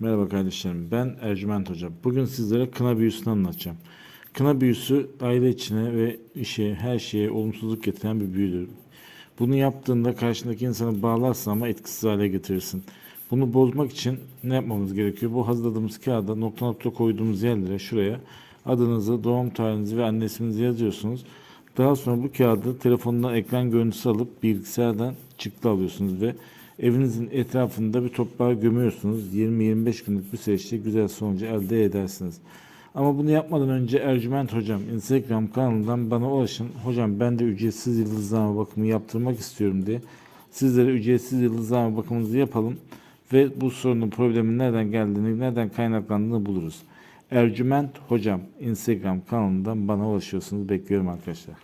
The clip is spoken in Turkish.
Merhaba kardeşlerim. Ben Ercüment Hoca. Bugün sizlere kına büyüsünü anlatacağım. Kına büyüsü aile içine ve işe, her şeye olumsuzluk getiren bir büyüdür. Bunu yaptığında karşındaki insanı bağlarsın ama etkisiz hale getirirsin. Bunu bozmak için ne yapmamız gerekiyor? Bu hazırladığımız kağıda nokta nokta koyduğumuz yerlere şuraya adınızı, doğum tarihinizi ve anne yazıyorsunuz. Daha sonra bu kağıdı telefonundan ekran görüntüsü alıp bilgisayardan çıktı alıyorsunuz ve evinizin etrafında bir toprağa gömüyorsunuz. 20-25 günlük bir süreçte güzel sonucu elde edersiniz. Ama bunu yapmadan önce Ercüment Hocam Instagram kanalından bana ulaşın. Hocam ben de ücretsiz yıldızlama bakımı yaptırmak istiyorum diye. Sizlere ücretsiz yıldızlama bakımınızı yapalım ve bu sorunun problemin nereden geldiğini, nereden kaynaklandığını buluruz. Ercüment Hocam Instagram kanalından bana ulaşıyorsunuz. Bekliyorum arkadaşlar.